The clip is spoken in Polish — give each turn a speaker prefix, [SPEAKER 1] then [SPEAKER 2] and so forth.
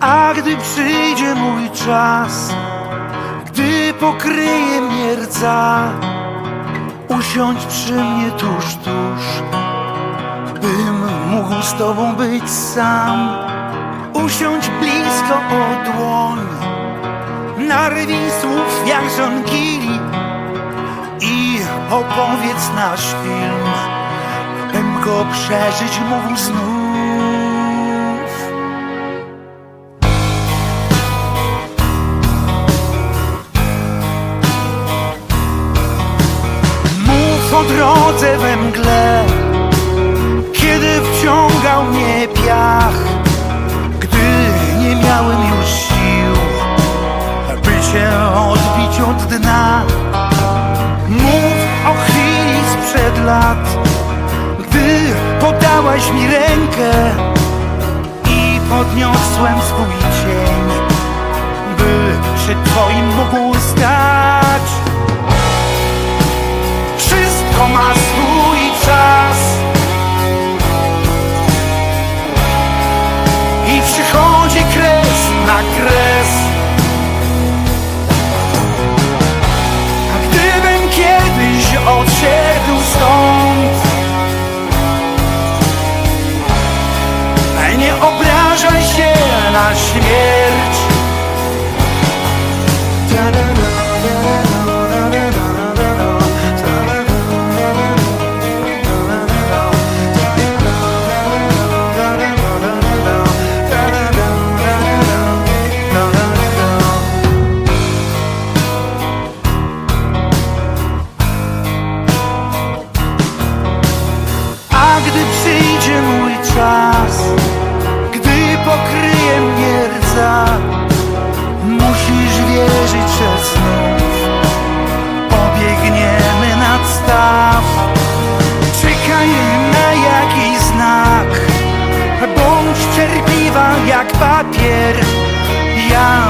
[SPEAKER 1] A gdy przyjdzie mój czas, gdy pokryje mnie rdza, usiądź przy mnie tuż, tuż, bym mógł z tobą być sam. Usiądź blisko o dłoń, narwij słów jak żonkili i opowiedz nasz film, bym go przeżyć mógł znów. Mów o drodze we mgle, kiedy wciągał mnie piach, gdy nie miałem już sił, by się odbić od dna. Mów o chwili sprzed lat, gdy podałaś mi rękę i podniosłem swój cień, Nie obrażaj się na śmierć down